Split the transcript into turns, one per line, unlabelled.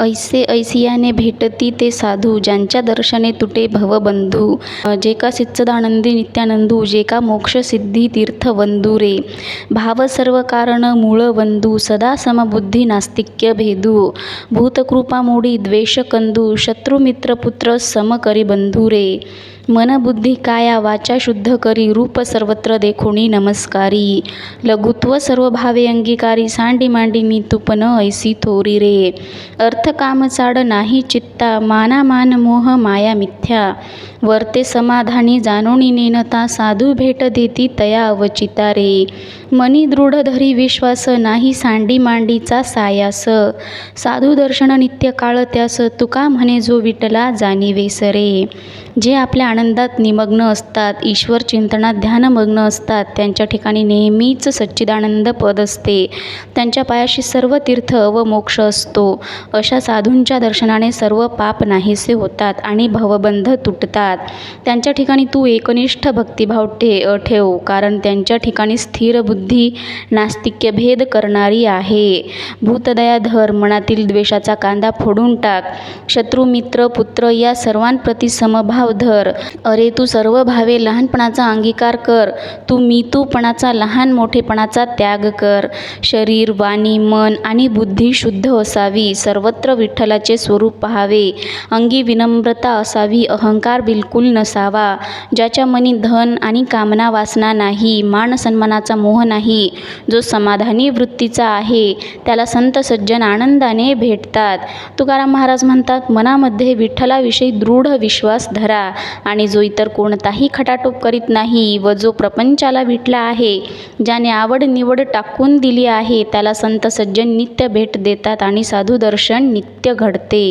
ऐसे ऐसियाने भेटती ते साधू ज्यांच्या दर्शने तुटे भवबंधू. जे का सिच्चदानंदी नित्यानंदू जे का मोक्षसिद्धी तीर्थवंदू रे भाव सर्व कारण मूळ वंदू सदा समबुद्धी नास्तिक्य भेदू. भूतकृपा मोडी द्वेष कंदू शत्रू पुत्र सम करी बंधू रे मन बुद्धी काया वाचा शुद्ध करी रूप सर्वत्र देखुणी नमस्कारी। लघुत्व सर्व भावे अंगीकारी सांडी मांडी मी तुपन ऐसी थोरी रे। अर्थ काम चाड नाही चित्ता माना मान मोह माया मिथ्या। वर्ते समाधानी जाणोनी नेनता साधू भेट देती तया अवचिता रे। मनी दृढ धरी विश्वास नाही सांडी मांडीचा सायास. साधू दर्शन नित्य काळ त्यास तुका म्हणे जो विटला जाणीवेस रे जे आपल्या आनंदात निमग्न असतात ईश्वर चिंतनात ध्यानमग्न असतात त्यांच्या ठिकाणी नेहमीच सच्चिदानंद पद असते. त्यांच्या पायाशी सर्व तीर्थ व मोक्ष असतो. अशा साधूंच्या दर्शनाने सर्व पाप नाहीसे होतात आणि भवबंध तुटतात. त्यांच्या ठिकाणी तू एकनिष्ठ भक्तिभाव ठे ठेव कारण त्यांच्या ठिकाणी स्थिर बुद्ध नास्तिक्य भेद करणारी आहे. भूतदया धर मनातील द्वेषाचा कांदा फोडून टाक. शत्रू मित्र पुत्र या सर्वांप्रती समभाव धर. अरे तू सर्व भावे लहानपणाचा अंगीकार कर. तू मी तूपणाचा लहान मोठेपणाचा त्याग कर. शरीर वाणी मन आणि बुद्धी शुद्ध असावी. सर्वत्र विठ्ठलाचे स्वरूप पहावे. अंगी विनम्रता असावी. अहंकार बिलकुल नसावा. ज्याच्या मनी धन आणि कामना वासना नाही मान सन्मानाचा मोह नाही. जो समाधानी वृत्तीचा आहे त्याला संत सज्जन आनंदाने भेटतात. तुकाराम महाराज म्हणतात मनामध्ये विठ्ठलाविषयी दृढ विश्वास धरा आणि जो इतर कोणताही खटाटोप करीत नाही व जो प्रपंचाला भेटला आहे ज्याने आवड निवड टाकून दिली आहे त्याला संत सज्जन नित्य भेट देतात आणि साधू दर्शन नित्य घडते.